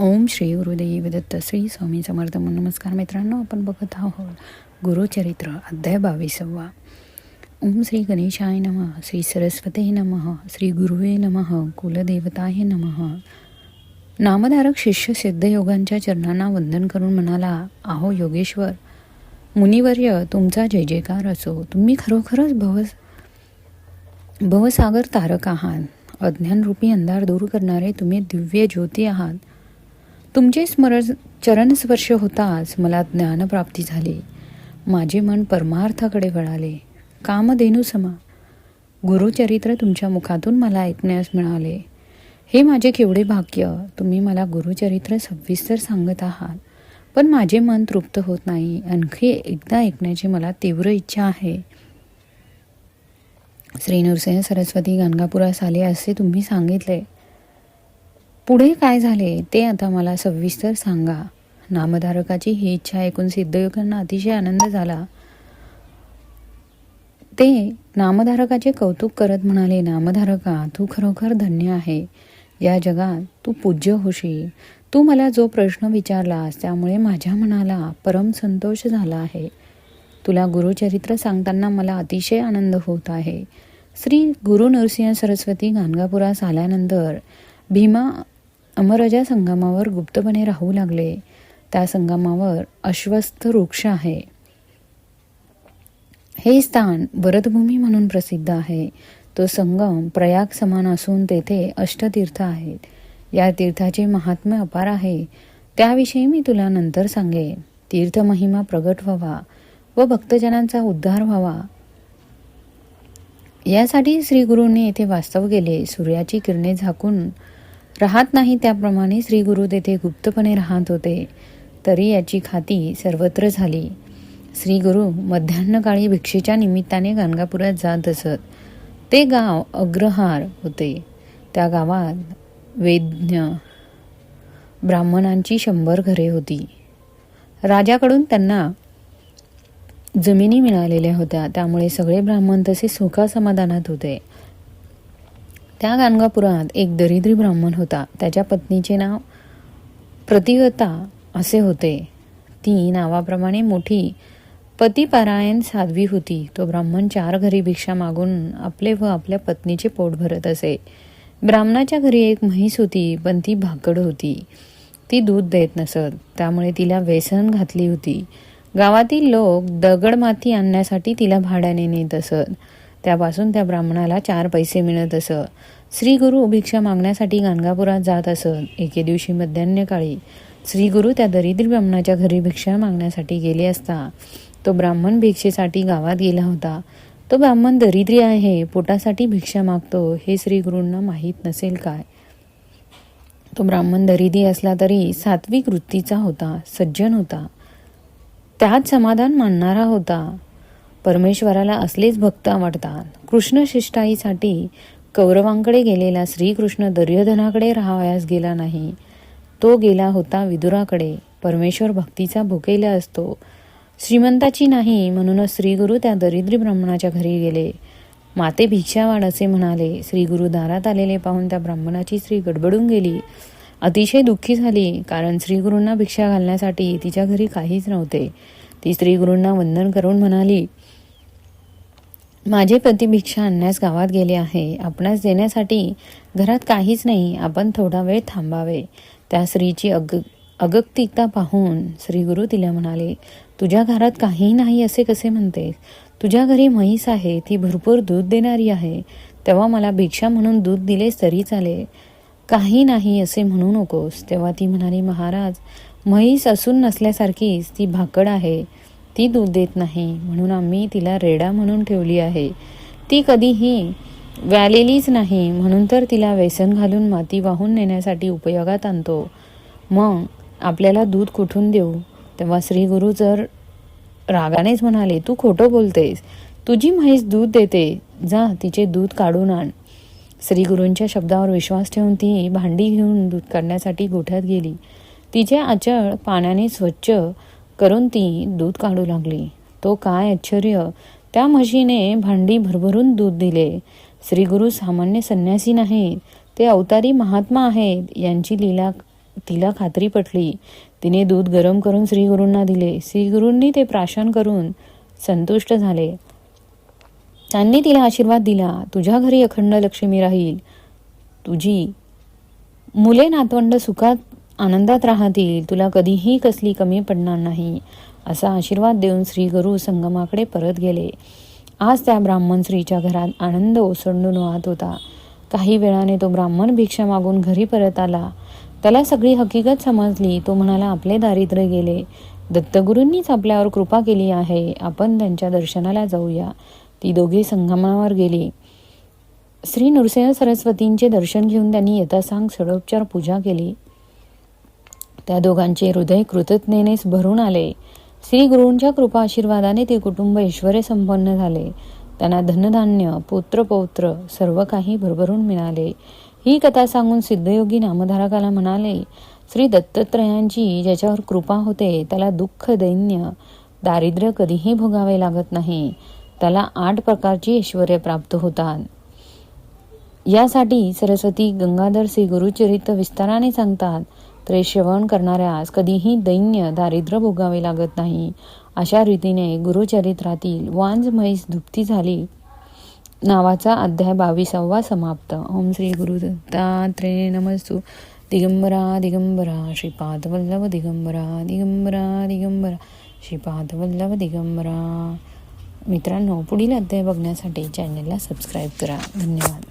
ओम श्री गुरुदेव दत्त श्री स्वामी समर्थ नमस्कार मित्रांनो आपण बघत आहोत गुरुचरित्र अध्याय बावीसवा. ओम श्री गणेशाय नमः श्री सरस्वते नमः श्री गुरुवे नमः कुलदेवताय नमः. नामधारक शिष्य सिद्धयोगांच्या चरणांना वंदन करून म्हणाला आहो योगेश्वर मुनिवर्य तुमचा जय जयकार असो. तुम्ही खरोखरच भवस भवसागर तारक आहात. अज्ञानरूपी अंधार दूर करणारे तुम्ही दिव्य ज्योती आहात. तुमचे स्मरण चरणस्पर्श होताच मला ज्ञानप्राप्ती झाली. माझे मन परमार्थाकडे वळाले. कामधेनू समा गुरुचरित्र तुमच्या मुखातून मला ऐकण्यास मिळाले. हे माझे केवढे भाग्य तुम्ही मला गुरुचरित्र सविस्तर सांगत आहात. पण माझे मन तृप्त होत नाही. आणखी एकदा ऐकण्याची मला तीव्र इच्छा आहे. श्री नृसिंह सरस्वती गाणगापुरास आले असे तुम्ही सांगितले. पुढे काय झाले ते आता मला सविस्तर सांगा. नामधारकाची ही इच्छा ऐकून सिद्धयोगांना अतिशय आनंद झाला. ते नामधारकाचे कौतुक करत म्हणाले नामधारका तू खरोखर धन्य आहे. या जगात तू पूज्य होशील तू मला जो प्रश्न विचारलास त्यामुळे माझ्या मनाला परम संतोष झाला आहे. तुला गुरुचरित्र सांगताना मला अतिशय आनंद होत आहे. श्री गुरु नरसिंह सरस्वती गाणगापुरास आल्यानंतर भीमा अमरजा संगमावर गुप्तपणे राहू लागले. त्या संगमावर अश्वस्थ वृक्ष आहे. हे स्थान वरदभूमी म्हणून प्रसिद्ध आहे. तो संगम प्रयाग समान असून तेथे अष्टतीर्थ आहेत. या तीर्थाचे महात्म्य अपार आहे. त्याविषयी मी तुला नंतर सांगे तीर्थ महिमा प्रगट व्हावा व भक्तजनांचा उद्धार व्हावा. यासाठी श्रीगुरूंनी येथे वास्तव केले. सूर्याची किरणे झाकून राहत नाही त्याप्रमाणे श्री गुरु तेथे गुप्तपणे राहत होते. तरी याची खाती सर्वत्र झाली. श्री गुरु मध्यान्हकाळी भिक्षेच्या निमित्ताने गाणगापुरात जात असत. ते गाव अग्रहार होते. त्या गावात वेद्य ब्राह्मणांची शंभर घरे होती. राजाकडून त्यांना जमिनी मिळालेल्या होत्या. त्यामुळे सगळे ब्राह्मण तसे सुखासमाधानात होते. त्या गाणगापुरात एक दरिद्री ब्राह्मण होता. त्याच्या पत्नीचे नाव प्रतिवता असे होते. ती नावाप्रमाणे मोठी पतिपारायण साध्वी होती. तो ब्राह्मण चार घरी भिक्षा मागून आपले व आपल्या पत्नीचे पोट भरत असे. ब्राह्मणाच्या घरी एक म्हैस होती पण ती भाकड होती. ती दूध देत नसत. त्यामुळे तिला व्यसन घातली होती. गावातील लोक दगड माती आणण्यासाठी तिला भाड्याने नेत असत. त्यापासून त्या ब्राह्मणाला चार पैसे मिळत असत श्री गुरु भिक्षा मागण्यासाठी गाणगापुरात जात असत एके दिवशी मध्यान्हकाळी श्री गुरु त्या दरिद्री ब्राह्मणाच्या घरी भिक्षा मागण्यासाठी गेले असता तो ब्राह्मण भिक्षेसाठी गावात गेला होता. तो ब्राह्मण दरिद्री आहे पोटासाठी भिक्षा मागतो हे श्रीगुरूंना माहीत नसेल काय? तो ब्राह्मण दरिद्री असला तरी सात्विक वृत्तीचा होता सज्जन होता. त्यात समाधान मानणारा होता. परमेश्वराला असलेच भक्त आवडतात. कृष्ण शिष्टाईसाठी कौरवांकडे गेलेला श्रीकृष्ण दुर्योधनाकडे राहावयास गेला नाही. तो गेला होता विदुराकडे. परमेश्वर भक्तीचा भुकेला असतो. श्रीमंताची नाही म्हणूनच श्रीगुरु त्या दरिद्री ब्राह्मणाच्या घरी गेले. माते भिक्षावाड असे म्हणाले श्रीगुरु दारात आलेले पाहून त्या ब्राह्मणाची स्त्री गडबडून गेली. अतिशय दुःखी झाली कारण श्रीगुरूंना भिक्षा घालण्यासाठी तिच्या घरी काहीच नव्हते. ती श्रीगुरूंना वंदन करून म्हणाली माझे पती भिक्षा आणण्यास गावात गेले आहे. आपणास देण्यासाठी घरात काहीच नाही. आपण थोडा वेळ थांबावे. त्या स्त्रीची अग अगतिकता पाहून श्रीगुरु तिला म्हणाले तुझ्या घरात काही नाही असे कसे म्हणते? तुझ्या घरी म्हैस आहे. ती भरपूर दूध देणारी आहे. तेव्हा मला भिक्षा म्हणून दूध दिलेस तरी चालेल काही नाही असे म्हणू नकोस. तेव्हा ती म्हणाली महाराज म्हैस असून नसल्यासारखीच ती भाकड आहे. ती दूध देत नाही. म्हणून आम्ही तिला रेडा म्हणून ठेवली आहे. ती कधीही व्यालेलीच नाही. म्हणून तर तिला व्यसन घालून माती वाहून नेण्यासाठी उपयोगात आणतो. मग आपल्याला दूध कुठून देऊ? तेव्हा श्री गुरु जर रागानेच म्हणाले तू खोटं बोलतेस. तुझी म्हैस दूध देते. जा तिचे दूध काढून आण. श्री गुरूंच्या शब्दावर विश्वास ठेवून ती भांडी घेऊन दूध काढण्यासाठी गोठ्यात गेली. तिचे आचळ पाण्याने स्वच्छ करून ती दूध काढू लागली. तो काय आश्चर्य! त्या म्हशीने भांडी भरभरून दूध दिले. श्रीगुरु सामान्य संन्यासी नाही ते अवतारी महात्मा आहेत यांची लीला तिला खात्री पटली. तिने दूध गरम करून श्रीगुरूंना दिले. श्रीगुरूंनी ते प्राशन करून संतुष्ट झाले. त्यांनी तिला आशीर्वाद दिला. तुझ्या घरी अखंड लक्ष्मी राहील. तुझी मुले नातवंड सुखात आनंदात राहतील. तुला कधीही कसली कमी पडणार नाही. असा आशीर्वाद देऊन श्री गुरु संगमाकडे परत गेले. आज त्या ब्राह्मण स्त्रीच्या घरात आनंद ओसंडून वाहत होता. काही वेळाने तो ब्राह्मण भिक्षा मागून घरी परत आला. त्याला सगळी हकीकत समजली. तो म्हणाला आपले दारिद्र्य गेले. दत्तगुरूंनीच आपल्यावर कृपा केली आहे. आपण त्यांच्या दर्शनाला जाऊया. ती दोघे संगमावर गेली. श्री नृसिंह सरस्वतींचे दर्शन घेऊन त्यांनी यथासांग षडोपचार पूजा केली. त्या दोघांचे हृदय कृतज्ञतेनेच भरून आले. श्री गुरूंच्या कृपा आशीर्वादाने ते कुटुंब ऐश्वर्य संपन्न झाले. त्यांना धनधान्य पुत्र पौत्र सर्व काही भरभरून मिळाले. ही कथा सांगून सिद्धयोगी नामधारकाला म्हणाले श्री दत्तत्रयांची ज्याच्यावर कृपा होते त्याला दुःख दैन्य दारिद्र्य कधीही भोगावे लागत नाही. त्याला आठ प्रकारची ऐश्वर्य प्राप्त होतात. यासाठी सरस्वती गंगाधर श्री गुरुचरित्र विस्ताराने सांगतात ते श्रवण करणाऱ्यास कधीही दैन्य दारिद्र्य भोगावे लागत नाही. अशा रीतीने गुरुचरित्रातील वांज म्हैस दुप्ती झाली. नावाचा अध्याय बावीसावा समाप्त. ओम श्री गुरु दत्तात्रेय नमस्तु. दिगंबरा दिगंबरा श्रीपाद वल्लभ दिगंबरा दिगंबरा दिगंबरा श्रीपाद वल्लभ दिगंबरा. मित्रांनो पुढील अध्याय बघण्यासाठी चॅनलला सबस्क्राईब करा. धन्यवाद.